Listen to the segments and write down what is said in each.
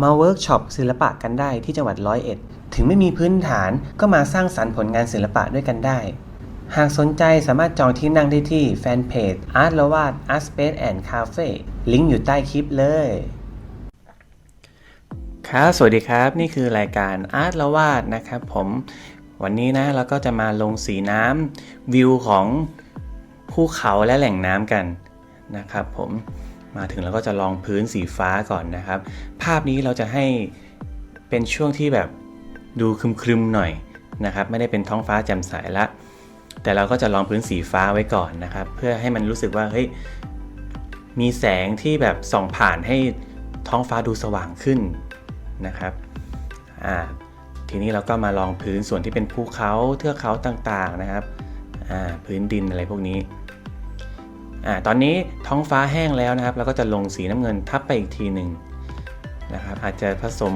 มาเวิร์กช็อปศิลปะกันได้ที่จังหวัดร้อยเอ็ด ถึงไม่มีพื้นฐานก็มาสร้างสรรค์ผลงานศิลปะด้วยกันได้ หากสนใจสามารถจองที่นั่งได้ที่แฟนเพจ Art ละวาด Art Space and Cafe ลิงก์อยู่ใต้คลิปเลยครับ สวัสดีครับ นี่คือรายการอาร์ตละวาดนะครับผม วันนี้นะเราก็จะมาลงสีน้ำวิวของภูเขาและแหล่งน้ำกันนะครับผม มาถึงเราก็จะลองพื้นสีฟ้าก่อนนะครับ ภาพนี้เราจะให้เป็นช่วงที่แบบดูครึมๆหน่อยนะครับ ไม่ได้เป็นท้องฟ้าแจ่มใสละ แต่เราก็จะลองพื้นสีฟ้าไว้ก่อนนะครับ เพื่อให้มันรู้สึกว่าเฮ้ยมีแสงที่แบบส่องผ่านให้ท้องฟ้าดูสว่างขึ้นนะครับอ่าทีนี้เราก็มาลองพื้นส่วนที่เป็นภูเขาเทือกเขาต่างๆนะครับอ่าพื้นดินอะไรพวกนี้ อ่าตอนนี้ท้องฟ้าแห้งแล้วนะครับเราก็จะลงสีน้ำเงินทับไปอีกทีหนึ่งนะครับอาจจะผสม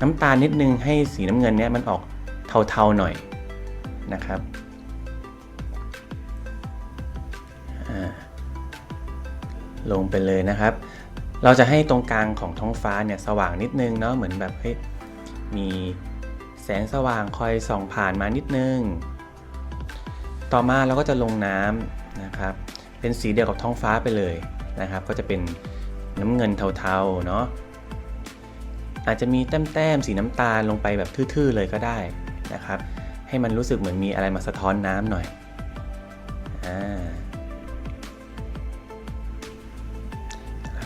น้ำตาลนิดนึงให้สีน้ำเงินเนี้ยมันออกเทาๆหน่อยนะครับลงไปเลยนะครับ เราจะให้ตรงกลางของท้องฟ้าเนี่ยสว่างนิดนึงเนาะเหมือนแบบเฮ้ยมีแสงสว่างคอยส่องผ่านมานิดนึง ต่อมาเราก็จะลงน้ำนะครับ เป็นสีเดียวกับท้องฟ้าไปเลยนะครับ ก็จะเป็นน้ำเงินเทาๆเนาะอาจจะมีแต้มๆสีน้ำตาลลงไปแบบทื่อๆเลยก็ได้นะครับ ให้มันรู้สึกเหมือนมีอะไรมาสะท้อนน้ำหน่อยอ่า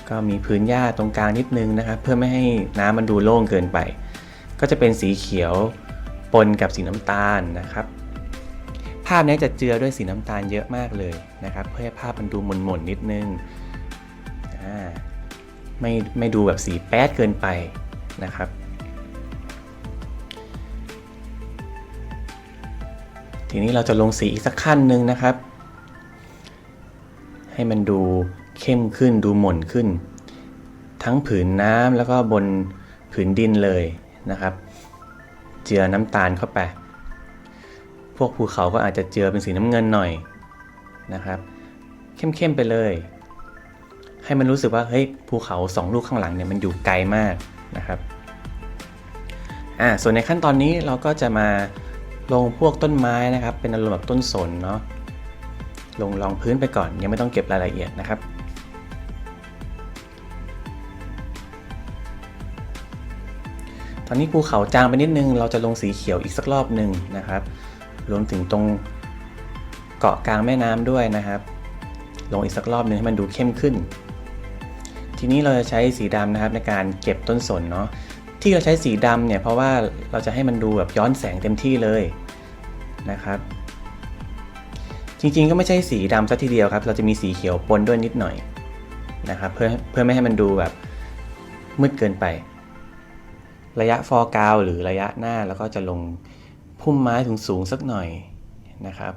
ก็มีพื้นหญ้าตรงกลางนิดนึงนะครับ เพื่อไม่ให้น้ำมันดูโล่งเกินไป ก็จะเป็นสีเขียวปนกับสีน้ำตาลนะครับ ภาพนี้จะเจือด้วยสีน้ำตาลเยอะมากเลยนะครับ เพื่อให้ภาพมันดูหม่นๆนิดนึงไม่ไม่ดูแบบสีแป๊ดเกินไปนะครับ ทีนี้เราจะลงสีอีกสักขั้นหนึ่งนะครับ ให้มันดูเข้มขึ้นดูหม่นขึ้น ทั้งผืนน้ำแล้วก็บนผืนดินเลยนะครับ เจือน้ำตาลเข้าไป พวกภูเขาก็อาจจะเจือเป็นสีน้ำเงินหน่อยนะครับ เข้มๆไปเลย ให้มันรู้สึกว่าเฮ้ยภูเขาสองลูกข้างหลังเนี่ยมันอยู่ไกลมากนะครับอ่าส่วนในขั้นตอนนี้เราก็จะมาลงพวกต้นไม้นะครับ เป็นอารมณ์แบบต้นสนเนาะลงรองพื้นไปก่อนยังไม่ต้องเก็บรายละเอียดนะครับตอนนี้ภูเขาจางไปนิดนึง เราจะลงสีเขียวอีกสักรอบหนึ่งนะครับ รวมถึงตรงเกาะกลางแม่น้ำด้วยนะครับ ลงอีกสักรอบหนึ่งให้มันดูเข้มขึ้น ทีนี้เราจะใช้สีดำนะครับในการเก็บต้นสนเนาะที่เราใช้สีดำเนี่ยเพราะว่าเราจะให้มันดูแบบย้อนแสงเต็มที่เลยนะครับ จริงๆก็ไม่ใช่สีดำซะทีเดียวครับ เราจะมีสีเขียวปนด้วยนิดหน่อยนะครับเพื่อเพื่อไม่ให้มันดูแบบมืดเกินไป ระยะฟอร์กาวหรือระยะหน้าแล้วก็จะลง พุ่มไม้ถึงสูงสักหน่อยนะครับ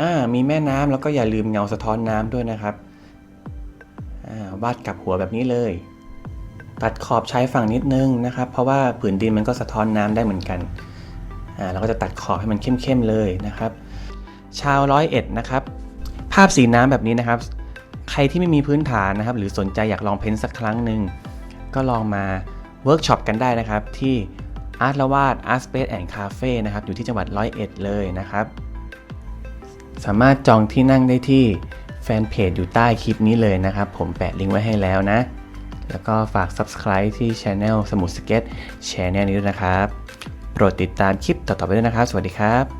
อ่ามีแม่น้ำแล้วก็อย่าลืมเงาสะท้อนน้ำด้วยนะครับอ่าวาดกลับหัวแบบนี้เลย ตัดขอบชายฝั่งนิดนึงนะครับ เพราะว่าผืนดินมันก็สะท้อนน้ำได้เหมือนกัน เราก็จะตัดขอบให้มันเข้มๆเลยนะครับ ชาวร้อยเอ็ดนะครับ ภาพสีน้ำแบบนี้นะครับ ใครที่ไม่มีพื้นฐานนะครับ หรือสนใจอยากลองเพ้นท์สักครั้งหนึ่งก็ลองมาเวิร์กช็อปกันได้นะครับ ที่อาร์ตละวาด Art Space and Cafe นะครับอยู่ที่จังหวัดร้อยเอ็ดเลยนะครับ สามารถจองที่นั่งได้ที่แฟนเพจอยู่ใต้คลิปนี้เลยนะครับ ผมแปะลิงก์ไว้ให้แล้วนะ แล้วก็ฝาก Subscribe ที่ Channel สมุดสเก็ต Channel นี้ด้วยนะครับ โปรดติดตามคลิปต่อๆไปด้วยนะครับ สวัสดีครับ